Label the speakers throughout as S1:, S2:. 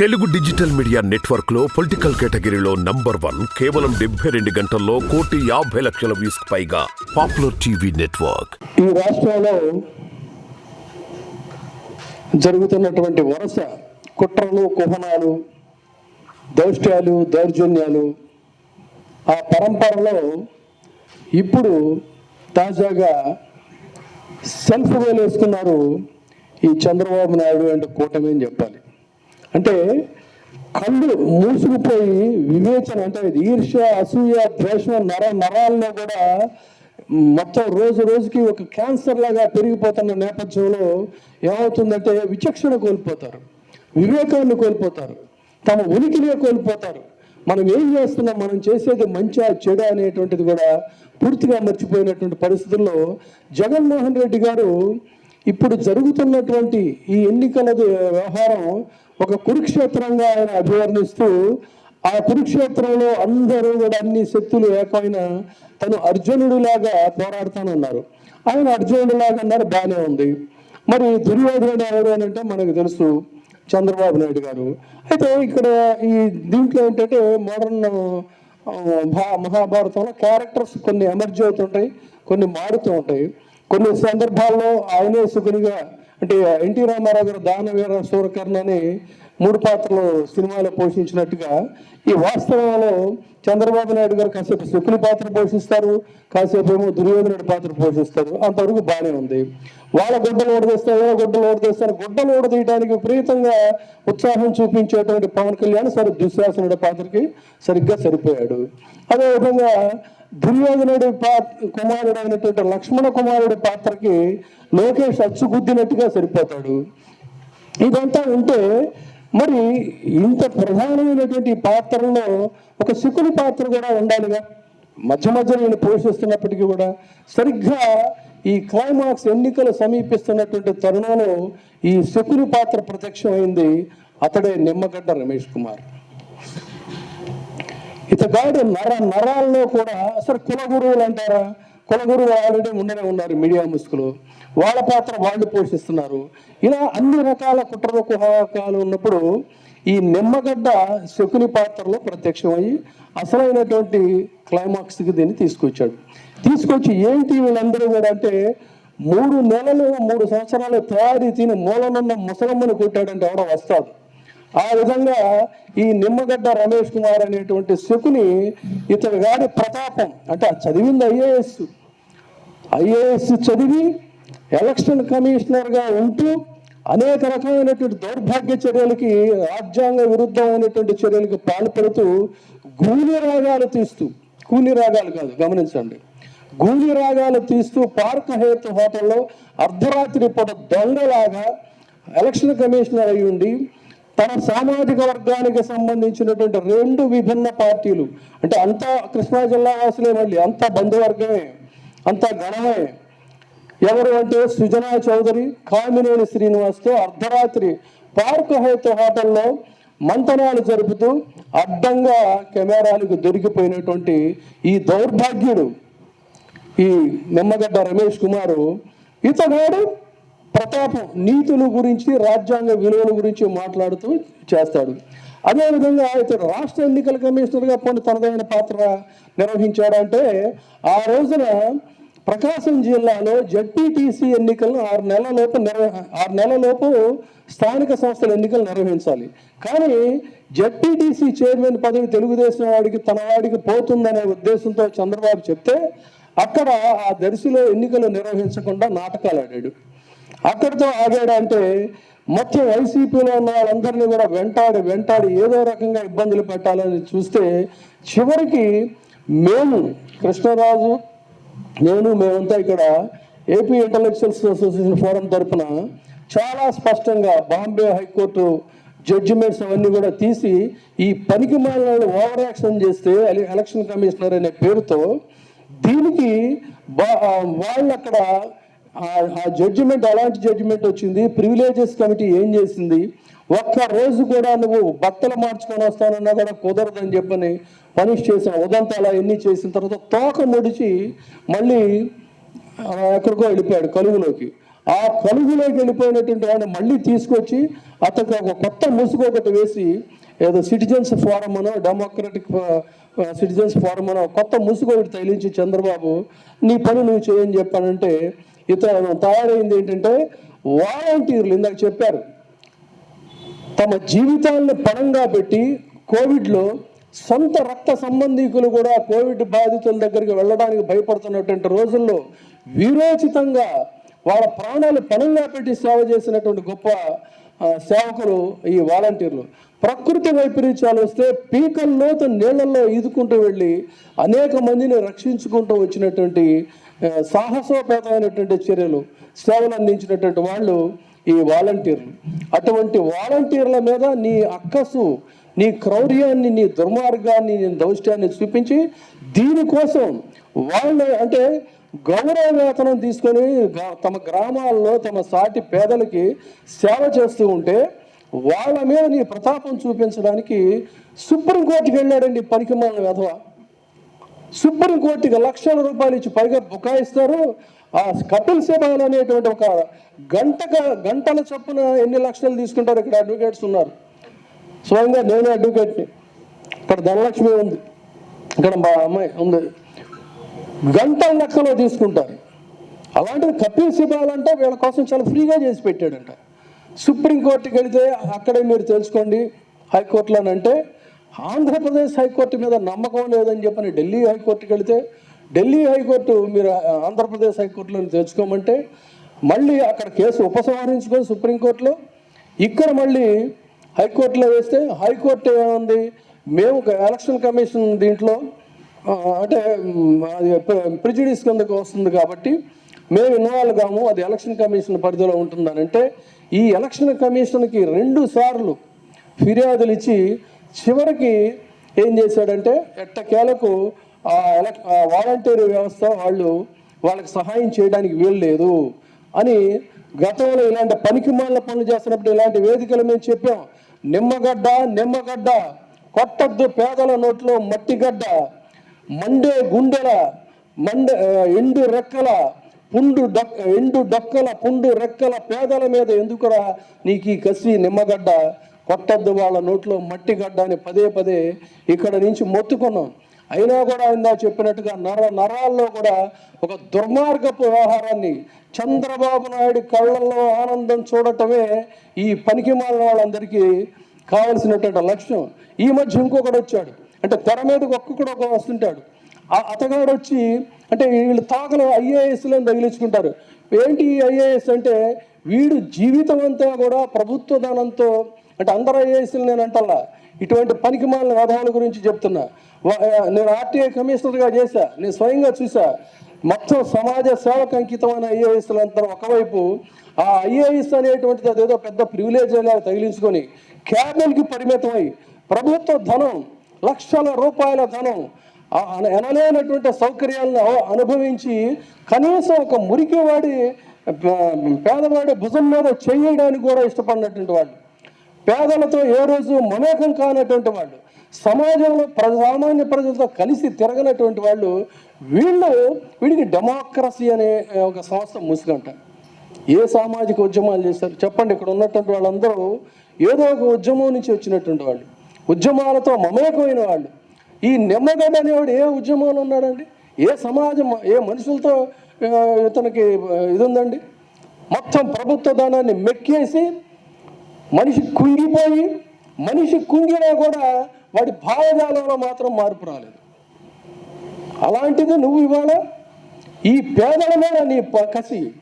S1: Telugu digital media నెట్వర్క్లో political కేటగిరీలో number one కేవలం డెబ్బై రెండు గంటల్లో కోటి యాభై లక్షల వ్యూస్ పైగా పాపులర్ టీవీ నెట్వర్క్.
S2: ఈ రాష్ట్రంలో జరుగుతున్నటువంటి వరుస కుట్రలు కుహనాలు దౌష్ట్యాలు దౌర్జన్యాలు ఆ పరంపరలో ఇప్పుడు తాజాగా సెల్ఫ్ వేలేసుకున్నారు ఈ చంద్రబాబు నాయుడు అంటే కూటమి అని చెప్పాలి. అంటే కళ్ళు మూసుకుపోయి వివేచన అంటే ఈర్ష్య అసూయ ద్వేషం నర నరాల్లో కూడా మొత్తం రోజు రోజుకి ఒక క్యాన్సర్ లాగా పెరిగిపోతున్న నేపథ్యంలో ఏమవుతుందంటే విచక్షణ కోల్పోతారు వివేకాన్ని కోల్పోతారు తమ ఉనికినే కోల్పోతారు. మనం ఏం చేస్తున్నాం? మనం చేసేది మంచా చెడు అనేటువంటిది కూడా పూర్తిగా మర్చిపోయినటువంటి పరిస్థితుల్లో జగన్మోహన్ రెడ్డి గారు ఇప్పుడు జరుగుతున్నటువంటి ఈ ఎన్నికల వ్యవహారం ఒక కురుక్షేత్రంగా ఆయన అభివర్ణిస్తూ ఆ కురుక్షేత్రంలో అందరూ కూడా అన్ని శక్తులు ఏకమైన తను అర్జునుడిలాగా పోరాడుతానన్నారు. ఆయన అర్జునుడిలాగా అన్నారు బాగానే ఉంది. మరి దుర్యోధనుడు ఎవరు అని అంటే మనకు తెలుసు చంద్రబాబు నాయుడు గారు. అయితే ఇక్కడ ఈ దీంట్లో ఏంటంటే మోడర్న్ మహాభారతంలో క్యారెక్టర్స్ కొన్ని ఎమర్జీ అవుతుంటాయి కొన్ని మారుతూ ఉంటాయి. కొన్ని సందర్భాల్లో ఆయనే సుఖనిగా అంటే ఎన్టీ రామారావు గారు దానవీర సూరకర్ణ అని మూడు పాత్రలు సినిమాలో పోషించినట్టుగా ఈ వాస్తవంలో చంద్రబాబు నాయుడు గారు కాసేపు శుకుని పాత్ర పోషిస్తారు కాసేపు ఏమో దుర్యోధనుడి పాత్ర పోషిస్తారు. అంతవరకు బాగానే ఉంది. వాళ్ళ గుడ్డలు ఓడదీస్తారు వీళ్ళ గుడ్డలు ఓడదీస్తారు. గుడ్డలు ఓడదీయడానికి విపరీతంగా ఉత్సాహం చూపించేటువంటి పవన్ కళ్యాణ్ సరే దుశ్శాసనుడి పాత్రకి సరిగ్గా సరిపోయాడు. అదేవిధంగా దుర్యోధనుడి పా కుమారుడు అయినటువంటి లక్ష్మణ కుమారుడి పాత్రకి లోకేష్ అచ్చుగుద్దినట్టుగా సరిపోతాడు. ఇదంతా ఉంటే మరి ఇంత ప్రధానమైనటువంటి పాత్రలో ఒక శుకుని పాత్ర కూడా ఉండాలిగా. మధ్య మధ్య నేను పోషిస్తున్నప్పటికీ కూడా సరిగ్గా ఈ క్లైమాక్స్ ఎన్నికలు సమీపిస్తున్నటువంటి తరుణంలో ఈ శకుని పాత్ర ప్రత్యక్షమైంది అతడే నిమ్మగడ్డ రమేష్ కుమార్. ఇతగాడు నర నరాల్లో కూడా అసలు కులగురువులు అంటారా? కులగురువులు ఆల్రెడీ ఉండనే ఉన్నారు మీడియా ముసుగులు. వాళ్ళ పాత్ర వాళ్ళు పోషిస్తున్నారు. ఇలా అన్ని రకాల కుట్ర కుహకాలు ఉన్నప్పుడు ఈ నిమ్మగడ్డ శకుని పాత్రలో ప్రత్యక్షమయ్యి అసలైనటువంటి క్లైమాక్స్కి దీన్ని తీసుకొచ్చాడు. తీసుకొచ్చి ఏంటి వీళ్ళందరూ కూడా అంటే మూడు నెలలు మూడు సంవత్సరాలు తయారీ తిని మూలనున్న ముసలమ్మని కొట్టాడంటే ఎవడో వస్తాడు. ఆ విధంగా ఈ నిమ్మగడ్డ రమేష్ కుమార్ అనేటువంటి శకుని ఇతని గారి ప్రతాపం అంటే చదివింది ఐఏఎస్. ఐఏఎస్ చదివి ఎలక్షన్ కమిషనర్గా ఉంటూ అనేక రకమైనటువంటి దౌర్భాగ్య చర్యలకి రాజ్యాంగ విరుద్ధమైనటువంటి చర్యలకు పాల్పడుతూ గూని రాగాలు తీస్తూ కూని రాగాలు కాదు గమనించండి. గూని రాగాలు తీస్తూ పార్క్ హేతు హోటల్లో అర్ధరాత్రి పూట దొంగలాగా ఎలక్షన్ కమిషనర్ అయి ఉండి తన సామాజిక వర్గానికి సంబంధించినటువంటి రెండు విభిన్న పార్టీలు అంటే అంతా కృష్ణా జిల్లా వాసులే మళ్ళీ అంతా బంధువర్గమే. అంత గణమే ఎవరు అంటే సుజనా చౌదరి కామినేని శ్రీనివాస్తో అర్ధరాత్రి పార్క్ హైత్ హోటల్లో మంతనాలు జరుపుతూ అడ్డంగా కెమెరాలకు దొరికిపోయినటువంటి ఈ దౌర్భాగ్యుడు ఈ నిమ్మగడ్డ రమేష్ కుమారు ఇతగాడు ప్రతాపం నీతుల గురించి రాజ్యాంగ విలువల గురించి మాట్లాడుతూ చేస్తాడు. అదేవిధంగా అయితే రాష్ట్ర ఎన్నికల కమిషనర్గా కొన్ని తనదైన పాత్ర నిర్వహించాడంటే ఆ రోజున ప్రకాశం జిల్లాలో జడ్పీటీసీ ఎన్నికలను ఆరు నెలల లోపు నిర్వ ఆరు నెలల లోపు స్థానిక సంస్థల ఎన్నికలు నిర్వహించాలి. కానీ జడ్పీటీసీ చైర్మన్ పదవి తెలుగుదేశం వాడికి తన వాడికి పోతుందనే ఉద్దేశంతో చంద్రబాబు చెప్తే అక్కడ ఆ దర్శిలో ఎన్నికలు నిర్వహించకుండా నాటకాలు ఆడాడు. అక్కడితో ఆగాడంటే అంటే మొత్తం వైసీపీలో ఉన్న వాళ్ళందరినీ కూడా వెంటాడి వెంటాడి ఏదో రకంగా ఇబ్బందులు పెట్టాలని చూస్తే చివరికి మేము కృష్ణరాజు నేను మేమంతా ఇక్కడ ఏపీ ఇంటలెక్చువల్స్ అసోసియేషన్ ఫోరం తరపున చాలా స్పష్టంగా బాంబే హైకోర్టు జడ్జిమెంట్స్ అవన్నీ కూడా తీసి ఈ పనికి మాలను ఓవర్ యాక్షన్ చేస్తే ఎలక్షన్ కమిషనర్ అనే పేరుతో దీనికి బా- వాళ్ళు అక్కడ ఆ- జడ్జిమెంట్ అలాంటి జడ్జిమెంట్ వచ్చింది. ప్రివిలేజెస్ కమిటీ ఏం చేసింది? ఒక్క రోజు కూడా నువ్వు బట్టలు మార్చుకొని వస్తానన్నా కూడా కుదరదని చెప్పని పనిష్ చేసిన అలా ఎన్ని చేసిన తర్వాత తోక ముడిచి మళ్ళీ ఎక్కడికో వెళ్ళిపోయాడు కలుగులోకి. ఆ కలుగులోకి వెళ్ళిపోయినటువంటి వాడిని మళ్ళీ తీసుకొచ్చి అతనికి ఒక కొత్త ముసుగు ఒకటి వేసి ఏదో సిటిజన్స్ ఫోరం అనో డెమోక్రటిక్ సిటిజన్స్ ఫోరం అనో కొత్త ముసుగు ఒకటి తగిలించి చంద్రబాబు నీ పని నువ్వు చేయని చెప్పానంటే ఇతను తయారైంది ఏంటంటే వాలంటీర్లు ఇందాక చెప్పారు. తమ జీవితాలను పణంగా పెట్టి కోవిడ్లో సొంత రక్త సంబంధీకులు కూడా కోవిడ్ బాధితుల దగ్గరికి వెళ్ళడానికి భయపడుతున్నటువంటి రోజుల్లో వీరోచితంగా వాళ్ళ ప్రాణాలు పణంగా పెట్టి సేవ చేసినటువంటి గొప్ప సేవకులు ఈ వాలంటీర్లు. ప్రకృతి వైపరీత్యాలు వస్తే పీకల్లోతు నీళ్ళలో ఈదుకుంటూ వెళ్ళి అనేక మందిని రక్షించుకుంటూ వచ్చినటువంటి సాహసోపేతమైనటువంటి చర్యలు సేవలు అందించినటువంటి వాళ్ళు ఈ వాలంటీర్లు. అటువంటి వాలంటీర్ల మీద నీ అక్కసు నీ క్రౌర్యాన్ని నీ దుర్మార్గాన్ని నీ దౌష్ట్యాన్ని చూపించి దీనికోసం వాళ్ళు అంటే గౌరవ వేతనం తీసుకొని తమ గ్రామాల్లో తమ సాటి పేదలకి సేవ చేస్తూ ఉంటే వాళ్ళ మీద నీ ప్రతాపం చూపించడానికి సుప్రీంకోర్టుకి వెళ్ళాడండి పనికి మన వెధవ. సుప్రీంకోర్టుకి లక్షల రూపాయలు ఇచ్చి పైగా బుకాయిస్తారు. ఆ కపిల్ సిబాల్ అనేటువంటి ఒక గంటక గంటల చొప్పున ఎన్ని లక్షలు తీసుకుంటారు ఇక్కడ అడ్వకేట్స్ ఉన్నారు. స్వయంగా నేను అడ్వకేట్ని ఇక్కడ ధనలక్ష్మి ఉంది. ఇక్కడ మా అమ్మాయి ఉంది. గంటల లక్షలు తీసుకుంటారు. అలాంటిది కపిల్ సిబాల్ అంటే వీళ్ళ కోసం చాలా ఫ్రీగా చేసి పెట్టాడంట. సుప్రీంకోర్టుకి వెళితే అక్కడే మీరు తెలుసుకోండి. హైకోర్టులోనంటే ఆంధ్రప్రదేశ్ హైకోర్టు మీద నమ్మకం లేదని చెప్పని ఢిల్లీ హైకోర్టుకి వెళితే ఢిల్లీ హైకోర్టు మీరు ఆంధ్రప్రదేశ్ హైకోర్టులో తెచ్చుకోమంటే మళ్ళీ అక్కడ కేసు ఉపసంహరించుకొని సుప్రీంకోర్టులో ఇక్కడ మళ్ళీ హైకోర్టులో వేస్తే హైకోర్టు ఏముంది? మేము ఒక ఎలక్షన్ కమిషన్ దీంట్లో అంటే అది ప్రిజుడిస్ కిందకు వస్తుంది కాబట్టి మేము ఇన్వాల్వ్ కాము అది ఎలక్షన్ కమిషన్ పరిధిలో ఉంటుందని అంటే ఈ ఎలక్షన్ కమిషన్కి రెండు సార్లు ఫిర్యాదులు ఇచ్చి చివరికి ఏం చేశాడంటే ఎట్టకేలకు ఆ వాలంటీర్ వ్యవస్థ వాళ్ళు వాళ్ళకి సహాయం చేయడానికి వీలు లేదు అని గతంలో ఇలాంటి పనికి మాల పనులు చేస్తున్నప్పుడు ఇలాంటి వేదికలు మేము చెప్పాం. నిమ్మగడ్డ నిమ్మగడ్డ కొట్టద్దు పేదల నోట్లో మట్టిగడ్డ మండే గుండెల మండే ఎండు రెక్కల పుండు డొక్ ఎండు డొక్కల పుండు రెక్కల పేదల మీద ఎందుకురా నీకు ఈ కసి నిమ్మగడ్డ? కొట్టద్దు వాళ్ళ నోట్లో మట్టి గడ్డ అని పదే పదే ఇక్కడ నుంచి మొత్తుకున్నాం. అయినా కూడా ఇందా చెప్పినట్టుగా నర నరాల్లో కూడా ఒక దుర్మార్గపు వ్యవహారాన్ని చంద్రబాబు నాయుడు కళ్ళల్లో ఆనందం చూడటమే ఈ పనికి మాలిన వాళ్ళందరికీ కావలసినటువంటి లక్ష్యం. ఈ మధ్య ఇంకొకడు వచ్చాడు. అంటే తెర మీదకి ఒక్కొక్కడు ఒక వస్తుంటాడు. ఆ అతగాడు వచ్చి అంటే వీళ్ళు తాకలు ఐఏఎస్లను తగిలించుకుంటారు. ఏంటి ఐఏఎస్ అంటే వీడు జీవితం అంతా కూడా ప్రభుత్వ దానంతో అంటే అందరు ఐఏఎస్లు నేను అంటల్లా ఇటువంటి పనికి మాలిన వ్యధాల గురించి చెప్తున్నా. నేను ఆర్టీఐ కమిషనర్గా చేశా. నేను స్వయంగా చూసా మొత్తం సమాజ సేవకు అంకితమైన ఐఏఎస్లు అంతా ఒకవైపు ఆ ఐఏఎస్ అనేటువంటిది అదేదో పెద్ద ప్రివిలేజ్ లాగా తగిలించుకొని క్యాబిన్కి పరిమితమై ప్రభుత్వ ధనం లక్షల రూపాయల ధనం ఆ ఎనలేనటువంటి సౌకర్యాలను అనుభవించి కనీసం ఒక మురికివాడి పేదవాడి భుజం మీద చేయడానికి కూడా ఇష్టపడినటువంటి వాళ్ళు. పేదలతో ఏ రోజు మమేకం కానటువంటి వాళ్ళు సమాజంలో ప్ర సామాన్య ప్రజలతో కలిసి తిరగనటువంటి వాళ్ళు వీళ్ళు వీడికి డెమోక్రసీ అనే ఒక సంస్థ ముసుగంట ఏ సామాజిక ఉద్యమాలు చేశారు? చెప్పండి ఇక్కడ ఉన్నటువంటి వాళ్ళందరూ ఏదో ఒక ఉద్యమం నుంచి వచ్చినటువంటి వాళ్ళు ఉద్యమాలతో మమేకమైన వాళ్ళు. ఈ నిమ్మగడ్డ అనేవాడు ఏ ఉద్యమంలో ఉన్నాడండి? ఏ సమాజం ఏ మనుషులతో ఇతనికి ఇది ఉందండి? మొత్తం ప్రభుత్వ ధనాన్ని మెక్కేసి మనిషి కుంగిపోయి మనిషి కుంగినా కూడా వాడి భావజాలంలో మాత్రం మార్పు రాలేదు. అలాంటిది నువ్వు ఇవాళ ఈ పేదల మీద నీ ప- కసి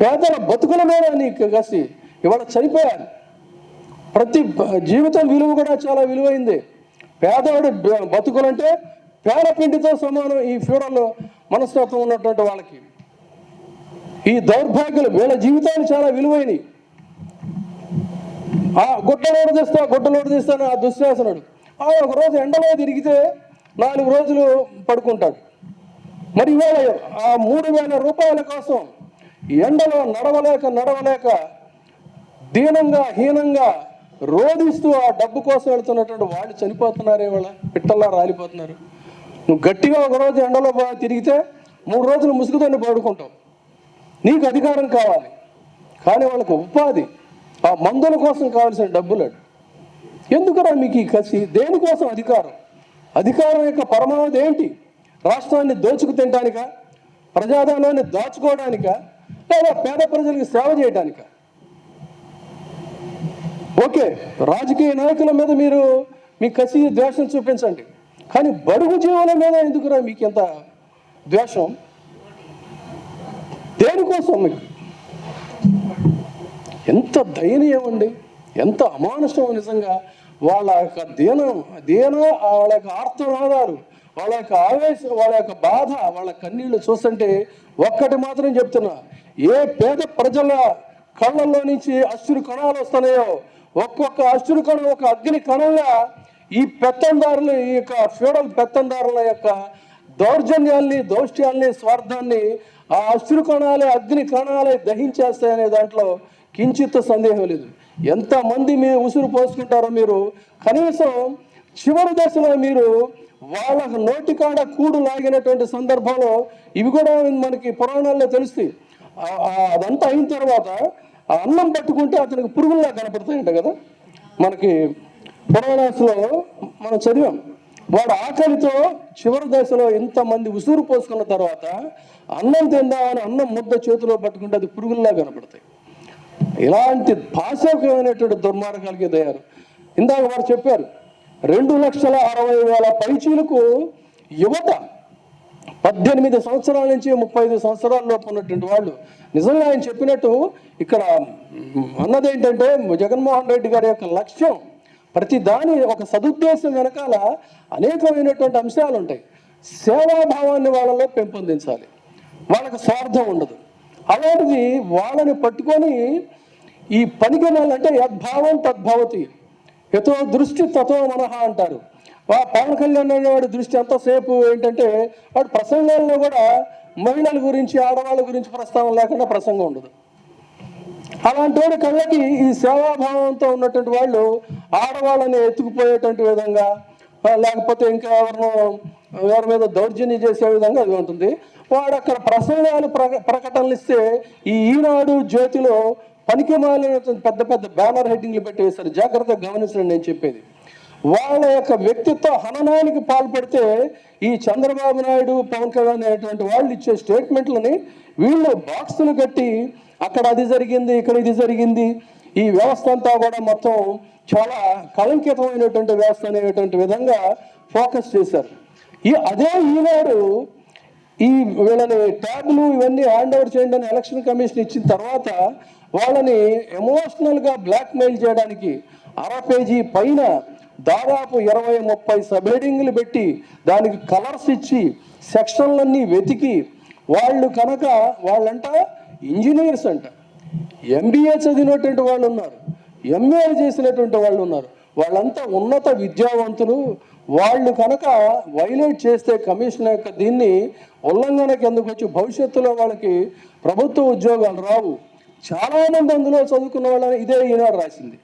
S2: పేదల బతుకుల మీద నీ కసి ఇవాళ చనిపోయారు. ప్రతి జీవితం విలువ కూడా చాలా విలువైంది. పేదవాడి బతుకులంటే పేద పిండితో సమానం ఈ ఫ్యూడల్ మనస్తత్వం ఉన్నటువంటి వాళ్ళకి. ఈ దౌర్భాగ్యులు వీళ్ళ జీవితాలు చాలా విలువైనవి. ఆ గుడ్డలోడు తెస్తా గుడ్డలోడు తెస్తాను ఆ దుశ్శాసనుడు. ఆ ఒక రోజు ఎండలో తిరిగితే నాలుగు రోజులు పడుకుంటాడు. మరి ఇవాళ ఆ మూడు వేల రూపాయల కోసం ఎండలో నడవలేక నడవలేక దీనంగా హీనంగా రోధిస్తూ ఆ డబ్బు కోసం వెళ్తున్నటువంటి వాళ్ళు చనిపోతున్నారే ఇవాళ. పిట్టల్లా రాలిపోతున్నారు. నువ్వు గట్టిగా ఒక రోజు ఎండలో తిరిగితే మూడు రోజులు ముసుగుతోని పడుకుంటావు. నీకు అధికారం కావాలి. కానీ వాళ్ళకి ఉపాధి ఆ మందుల కోసం కావాల్సిన డబ్బులు అడు. ఎందుకురా మీకు ఈ కసి? దేనికోసం అధికారం? అధికారం యొక్క పరమావధి ఏంటి? రాష్ట్రాన్ని దోచుకు తినడానిక ప్రజాధనాన్ని దాచుకోవడానిక? లేదా పేద ప్రజలకు సేవ చేయడానిక? ఓకే రాజకీయ నాయకుల మీద మీరు మీ కసి ద్వేషం చూపించండి. కానీ బడుగు జీవుల మీద ఎందుకురా మీకు ఎంత ద్వేషం? దేనికోసం మీకు? ఎంత దయనీయం అండి. ఎంత అమానుషం నిజంగా. వాళ్ళ యొక్క దీనం దీన వాళ్ళ యొక్క ఆర్తనాదాలు వాళ్ళ యొక్క ఆవేశం వాళ్ళ యొక్క బాధ వాళ్ళ కన్నీళ్ళు చూస్తుంటే ఒక్కటి మాత్రం చెప్తున్నా. ఏ పేద ప్రజల కళ్ళల్లో నుంచి అశ్రు కణాలు వస్తున్నాయో ఒక్కొక్క అశ్రు కణం ఒక అగ్ని కణంగా ఈ పెత్తందారులు ఈ యొక్క ఫ్యూడల్ పెత్తందారుల యొక్క దౌర్జన్యాల్ని దౌష్ట్యాల్ని స్వార్థాన్ని ఆ అశ్రు కణాలే అగ్ని కణాలే దహించేస్తాయనే దాంట్లో కించిత్ సందేహం లేదు. ఎంతమంది మీ ఉసురు పోసుకుంటారో మీరు కనీసం చివరి దశలో మీరు వాళ్ళ నోటికాడ కూడు లాగినటువంటి సందర్భంలో ఇవి కూడా మనకి పురాణాల్లో తెలుస్తాయి. అదంతా అయిన తర్వాత ఆ అన్నం పట్టుకుంటే అతనికి పురుగుల్లా కనపడతాయంట కదా. మనకి పురాణాసులో మనం చదివాం. వాడు ఆకలితో చివరి దశలో ఇంతమంది ఉసురు పోసుకున్న తర్వాత అన్నం తిందా అని అన్నం ముద్ద చేతిలో పట్టుకుంటే అది పురుగుల్లా కనపడతాయి. ఇలాంటి పాశవికమైనటువంటి దుర్మార్గాలకి తయారు. ఇందాక వారు చెప్పారు రెండు లక్షల అరవై వేల పైచీలకు యువత పద్దెనిమిది సంవత్సరాల నుంచి ముప్పై ఐదు సంవత్సరాల లోపు ఉన్నటువంటి వాళ్ళు. నిజంగా ఆయన చెప్పినట్టు ఇక్కడ అన్నది ఏంటంటే జగన్మోహన్ రెడ్డి గారి యొక్క లక్ష్యం ప్రతి దాని ఒక సదుద్దేశం వెనకాల అనేకమైనటువంటి అంశాలు ఉంటాయి. సేవాభావాన్ని వాళ్ళలో పెంపొందించాలి. వాళ్ళకి స్వార్థం ఉండదు. అలాంటిది వాళ్ళని పట్టుకొని ఈ పనికి యద్భావం తద్భవతి. యతో దృష్టి తతో మనహ అంటారు. వా పవన్ కళ్యాణ్ అనేవాడి దృష్టి ఎంతసేపు ఏంటంటే వాడు ప్రసంగాల్లో కూడా మహిళల గురించి ఆడవాళ్ళ గురించి ప్రస్తావన లేకుండా ప్రసంగం ఉండదు. అలాంటి వాడి కళ్ళకి ఈ సేవాభావంతో ఉన్నటువంటి వాళ్ళు ఆడవాళ్ళని ఎత్తుకుపోయేటువంటి విధంగా లేకపోతే ఇంకా ఎవరినో ఎవరి మీద దౌర్జన్యం చేసే విధంగా అది ఉంటుంది. వాడు అక్కడ ప్రసంగాలు ప్రక ప్రకటనలు ఇస్తే ఈ ఈనాడు జ్యోతిలో పనికి పెద్ద పెద్ద బ్యానర్ హెడ్డింగ్లు పెట్టేశారు. జాగ్రత్తగా గమనించండి నేను చెప్పేది. వాళ్ళ యొక్క వ్యక్తిత్వ హననానికి పాల్పడితే ఈ చంద్రబాబు నాయుడు పవన్ కళ్యాణ్ అనేటువంటి వాళ్ళు ఇచ్చే స్టేట్మెంట్లని వీళ్ళు బాక్సులు కట్టి అక్కడ అది జరిగింది ఇక్కడ ఇది జరిగింది ఈ వ్యవస్థ అంతా కూడా మొత్తం చాలా కలంకితమైనటువంటి వ్యవస్థ అనేటువంటి విధంగా ఫోకస్ చేశారు. ఈ అదే ఈనాడు ఈ వీళ్ళని ట్యాబ్లు ఇవన్నీ హ్యాండ్ ఓవర్ చేయండి అని ఎలక్షన్ కమిషన్ ఇచ్చిన తర్వాత వాళ్ళని ఎమోషనల్గా బ్లాక్మెయిల్ చేయడానికి అర పేజీ పైన దాదాపు ఇరవై ముప్పై సబ్ హెడింగ్లు పెట్టి దానికి కలర్స్ ఇచ్చి సెక్షన్లన్నీ వెతికి వాళ్ళు కనుక వాళ్ళంట ఇంజనీర్స్ అంట. ఎంబీఏ చదివినటువంటి వాళ్ళు ఉన్నారు ఎంఏ చేసినటువంటి వాళ్ళు ఉన్నారు. వాళ్ళంతా ఉన్నత విద్యావంతులు. వాళ్ళు కనుక వైలేట్ చేస్తే కమిషన్ యొక్క దీన్ని ఉల్లంఘన కిందకు వచ్చి భవిష్యత్తులో వాళ్ళకి ప్రభుత్వ ఉద్యోగాలు రావు. చాలామంది అందులో చదువుకున్న వాళ్ళని ఇదే ఈనాడు రాసింది.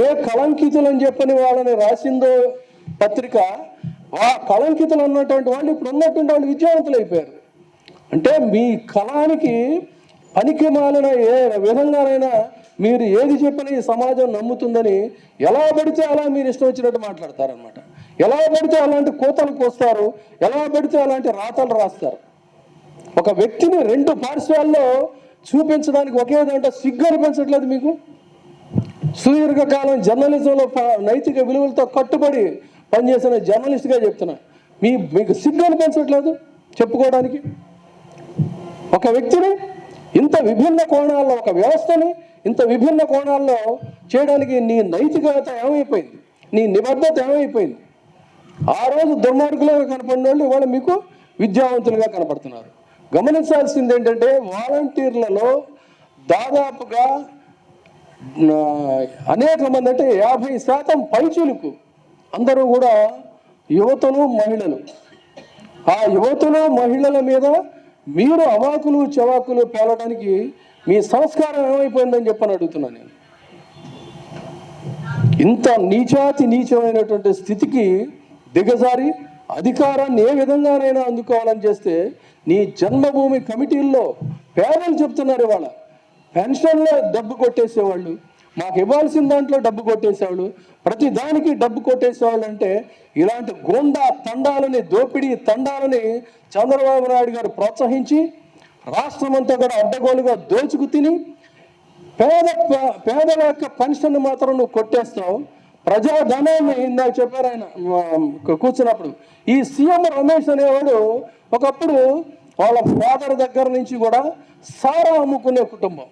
S2: ఏ కళంకితులు అని చెప్పని వాళ్ళని రాసిందో పత్రిక ఆ కళంకితులు ఉన్నటువంటి వాళ్ళు ఇప్పుడు ఉన్నటువంటి వాళ్ళు విద్యావంతులు అయిపోయారు అంటే మీ కళానికి పనికి మాలిన ఏ విధంగానైనా మీరు ఏది చెప్పని ఈ సమాజం నమ్ముతుందని ఎలా పడితే అలా మీరు ఇష్టం వచ్చినట్టు మాట్లాడతారనమాట ఎలా పడితే అలాంటి కోతలు కోస్తారు ఎలా పడితే అలాంటి రాతలు రాస్తారు. ఒక వ్యక్తిని రెండు పార్శ్వాల్లో చూపించడానికి ఒకే దాంట్లో సిగ్గు అనిపించట్లేదు మీకు? సుదీర్ఘకాలం జర్నలిజంలో ప- నైతిక విలువలతో కట్టుబడి పనిచేసిన జర్నలిస్ట్గా చెప్తున్నా. మీ మీకు సిగ్గు అనిపించట్లేదు చెప్పుకోవడానికి? ఒక వ్యక్తిని ఇంత విభిన్న కోణాల్లో ఒక వ్యవస్థని ఇంత విభిన్న కోణాల్లో చేయడానికి నీ నైతికత ఏమైపోయింది? నీ నిబద్ధత ఏమైపోయింది? ఆ రోజు దుర్మార్గులుగా కనపడిన వాళ్ళు ఇవాళ మీకు విద్యావంతులుగా కనపడుతున్నారు. గమనించాల్సింది ఏంటంటే వాలంటీర్లలో దాదాపుగా అనేక మంది అంటే యాభై శాతం పైచులకు అందరూ కూడా యువతలు మహిళలు. ఆ యువతలు మహిళల మీద మీరు అవాకులు చవాకులు పేలడానికి మీ సంస్కారం ఏమైపోయిందని చెప్పని అడుగుతున్నాను నేను. ఇంత నీచాతి నీచమైనటువంటి స్థితికి దిగజారి అధికారాన్ని ఏ విధంగానైనా అందుకోవాలని చేస్తే నీ జన్మభూమి కమిటీల్లో పేదలు చెప్తున్నారు ఇవాళ. పెన్షన్లో డబ్బు కొట్టేసేవాళ్ళు. మాకు ఇవ్వాల్సిన దాంట్లో డబ్బు కొట్టేసేవాళ్ళు. ప్రతి దానికి డబ్బు కొట్టేసేవాళ్ళు అంటే ఇలాంటి గోండా తండాలని దోపిడీ తండాలని చంద్రబాబు నాయుడు గారు ప్రోత్సహించి రాష్ట్రమంతా కూడా అడ్డగోలుగా దోచుకు తిని పేద పేదల యొక్క పెన్షన్ మాత్రం నువ్వు కొట్టేస్తావు. ప్రజాధనాన్ని ఇందాక చెప్పారు ఆయన కూర్చున్నప్పుడు. ఈ సీఎం రమేష్ అనేవాడు ఒకప్పుడు వాళ్ళ ఫాదర్ దగ్గర నుంచి కూడా సారా అమ్ముకునే కుటుంబం.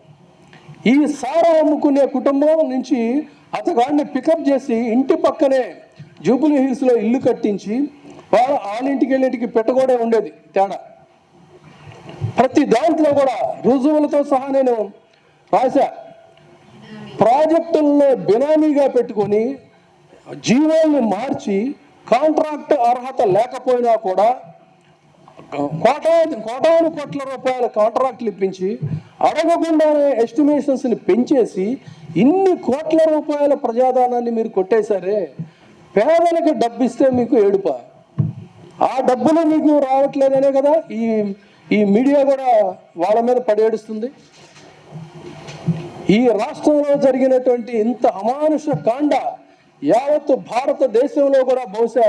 S2: ఈ సారా అమ్ముకునే కుటుంబం నుంచి అతగాడిని పికప్ చేసి ఇంటి పక్కనే జూబులీ హిల్స్లో ఇల్లు కట్టించి వాళ్ళ వాళ్ళింటికి వెళ్ళింటికి పెట్టకూడే ఉండేది తేడా. ప్రతి దాంట్లో కూడా రుజువులతో సహా నేను రాశా. ప్రాజెక్టుల్లో బినామీగా పెట్టుకొని జీవోల్ని మార్చి కాంట్రాక్ట్ అర్హత లేకపోయినా కూడా కోటాది కోటాను కోట్ల రూపాయల కాంట్రాక్ట్లు ఇప్పించి అడగకుండానే ఎస్టిమేషన్స్ని పెంచేసి ఇన్ని కోట్ల రూపాయల ప్రజాదానాన్ని మీరు కొట్టేశారే పేదలకు డబ్బు ఇస్తే మీకు ఏడుప? ఆ డబ్బులు మీకు రావట్లేదనే కదా ఈ ఈ మీడియా కూడా వాళ్ళ మీద పడేడుస్తుంది. ఈ రాష్ట్రంలో జరిగినటువంటి ఇంత అమానుష కాండ యావత్తు భారతదేశంలో కూడా బహుశా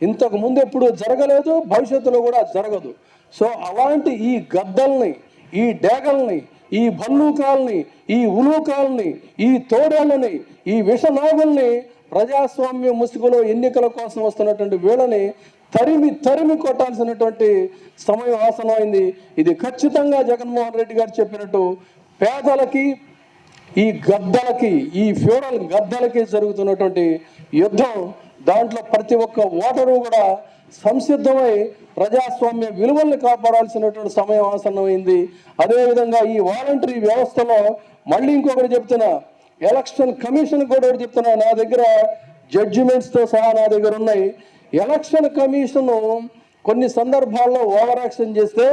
S2: ఇంతకు ముందు ఎప్పుడు జరగలేదు భవిష్యత్తులో కూడా జరగదు. సో అలాంటి ఈ గద్దల్ని ఈ డేగల్ని ఈ భల్లూకాల్ని ఈ ఉలూకాల్ని ఈ తోడేళ్ళని ఈ విషనాగుల్ని ప్రజాస్వామ్య ముసుగులో ఎన్నికల కోసం వస్తున్నటువంటి వీళ్ళని తరిమి తరిమి కొట్టాల్సినటువంటి సమయం ఆసనమైంది. ఇది ఖచ్చితంగా జగన్మోహన్ రెడ్డి గారు చెప్పినట్టు పేదలకి ఈ గద్దలకి ఈ ఫ్యూడల్ గద్దలకి జరుగుతున్నటువంటి యుద్ధం దాంట్లో ప్రతి ఒక్క ఓటరు కూడా సంసిద్ధమై ప్రజాస్వామ్య విలువల్ని కాపాడాల్సినటువంటి సమయం ఆసన్నమైంది. అదేవిధంగా ఈ వాలంటరీ వ్యవస్థలో మళ్ళీ ఇంకొకటి చెప్తున్నా ఎలక్షన్ కమిషన్ కూడా ఒకటి చెప్తున్నా నా దగ్గర జడ్జిమెంట్స్తో సహా నా దగ్గర ఉన్నాయి. ఎలక్షన్ కమిషను కొన్ని సందర్భాల్లో ఓవర్ యాక్షన్ చేస్తే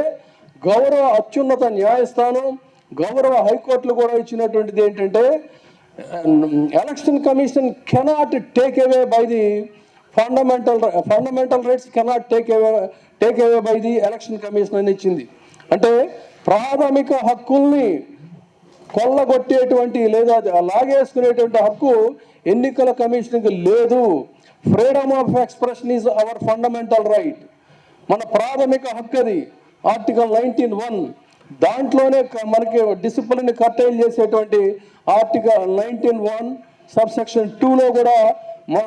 S2: గౌరవ అత్యున్నత న్యాయస్థానం గౌరవ హైకోర్టులు కూడా ఇచ్చినటువంటిది ఏంటంటే election commission cannot take away by the fundamental fundamental rights cannot take away take away by the election commission అని ఇచ్చింది. అంటే ప్రాథమిక హక్కుల్ని కొల్లగొట్టేటువంటి లేదా లాగేసుకునేటువంటి హక్కు ఎన్నికల కమిషన్కి లేదు. Freedom of expression is our fundamental right మన ప్రాథమిక హక్కు అది. ఆర్టికల్ నైన్టీన్ వన్ దాంట్లోనే క- మనకి డిసిప్లిన్ కర్టైల్ చేసేటువంటి article nineteen one sub section టూలో కూడా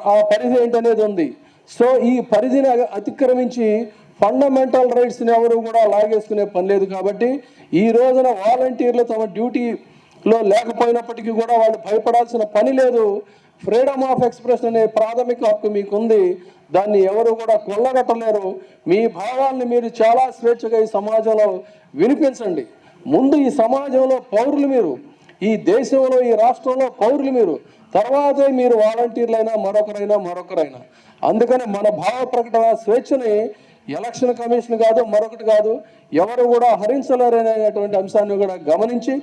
S2: ఆ పరిధి ఏంటనేది ఉంది. సో ఈ పరిధిని అతిక్రమించి ఫండమెంటల్ రైట్స్ని ఎవరు కూడా లాగేసుకునే పని లేదు కాబట్టి ఈ రోజున వాలంటీర్లు తమ డ్యూటీలో లేకపోయినప్పటికీ కూడా వాళ్ళు భయపడాల్సిన పని లేదు. ఫ్రీడమ్ ఆఫ్ ఎక్స్ప్రెషన్ అనే ప్రాథమిక హక్కు మీకుంది. దాన్ని ఎవరు కూడా కొల్లగట్టలేరు. మీ భావాల్ని మీరు చాలా స్వేచ్ఛగా ఈ సమాజంలో వినిపించండి. ముందు ఈ సమాజంలో పౌరులు మీరు. ఈ దేశంలో ఈ రాష్ట్రంలో పౌరులు మీరు. తర్వాతే మీరు వాలంటీర్లైనా మరొకరైనా మరొకరైనా. అందుకని మన భావ ప్రకటన స్వేచ్ఛని ఎలక్షన్ కమిషన్ కాదు మరొకటి కాదు ఎవరు కూడా హరించలేరనేటువంటి అంశాన్ని కూడా గమనించి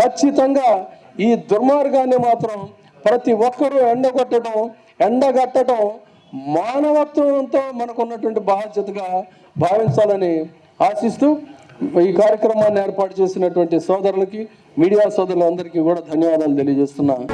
S2: ఖచ్చితంగా ఈ దుర్మార్గాన్ని మాత్రం ప్రతి ఒక్కరూ ఎండగొట్టడం ఎండగట్టడం మానవత్వంతో మనకున్నటువంటి బాధ్యతగా భావించాలని ఆశిస్తూ ఈ కార్యక్రమాన్ని ఏర్పాటు చేసినటువంటి సోదరులకి మీడియా సోదరులందరికీ కూడా ధన్యవాదాలు తెలియజేస్తున్నాను